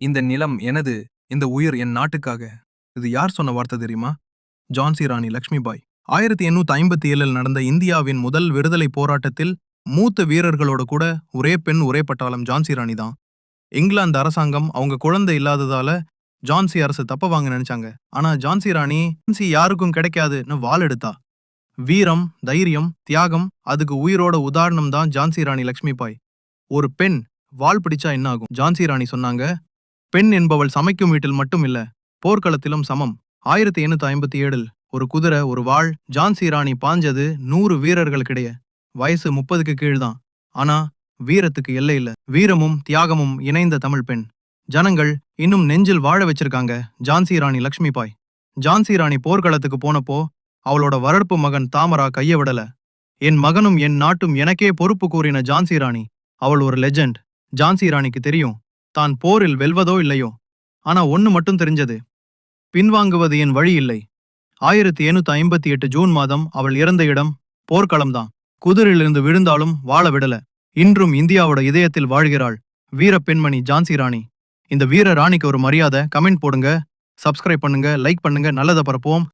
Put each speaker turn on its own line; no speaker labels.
இந்த நிலம் எனது இந்த உயிர் என் நாட்டுக்காக. இது யார் சொன்ன வார்த்தை தெரியுமா? ஜான்சி ராணி லக்ஷ்மிபாய். ஆயிரத்தி எண்ணூத்தி ஐம்பத்தி ஏழில் நடந்த இந்தியாவின் முதல் விடுதலை போராட்டத்தில் மூத்த வீரர்களோட கூட ஒரே பெண் ஒரே பட்டாளம் ஜான்சி ராணி தான். இங்கிலாந்து அரசாங்கம் அவங்க குழந்தை இல்லாததால ஜான்சி அரசு தப்ப வாங்க நினைச்சாங்க. ஆனா ஜான்சி ராணி ஜான்சி யாருக்கும் கிடைக்காதுன்னு வால் எடுத்தா? வீரம் தைரியம் தியாகம் அதுக்கு உயிரோட உதாரணம் தான் ஜான்சி ராணி லக்ஷ்மிபாய். ஒரு பெண் வால் பிடிச்சா என்ன ஆகும் ஜான்சி ராணி சொன்னாங்க பெண் என்பவள் சமைக்கும் வீட்டில் மட்டும் இல்ல போர்க்களத்திலும் சமம். ஆயிரத்தி எண்ணூத்தி ஐம்பத்தி ஏழில் ஒரு குதிரை ஒரு வாள் ஜான்சி ராணி பாஞ்சது நூறு வீரர்களுக்கிடையே. வயசு முப்பதுக்கு கீழ்தான். ஆனா வீரத்துக்கு எல்லை இல்ல. வீரமும் தியாகமும் இணைந்த தமிழ் பெண். ஜனங்கள் இன்னும் நெஞ்சில் வாழ வச்சிருக்காங்க ஜான்சி ராணி லக்ஷ்மிபாய் ஜான்சி ராணி போர்க்களத்துக்கு போனப்போ அவளோட வளர்ப்பு மகன் தாமரா கைய விடல என் மகனும் என் நாட்டும் எனக்கே பொறுப்பு கூறின ஜான்சி ராணி. அவள் ஒரு லெஜெண்ட். ஜான்சி ராணிக்கு தெரியும். தான் போரில் வெல்வதோ இல்லையோ? ஆனா ஒன்னு மட்டும் தெரிஞ்சது. பின்வாங்குவது என் வழி இல்லை. ஆயிரத்தி எண்ணூத்தி ஐம்பத்தி எட்டு ஜூன் மாதம் அவள் இறந்த இடம் போர்க்களம்தான். குதிரிலிருந்து விழுந்தாலும் வாழ விடல. இன்றும் இந்தியாவோட இதயத்தில் வாழ்கிறாள் வீர பெண்மணி ஜான்சி ராணி. இந்த வீர ராணிக்கு ஒரு மரியாதை கமெண்ட் போடுங்க சப்ஸ்கிரைப் பண்ணுங்க லைக் பண்ணுங்க நல்லதை பரப்புவோம்.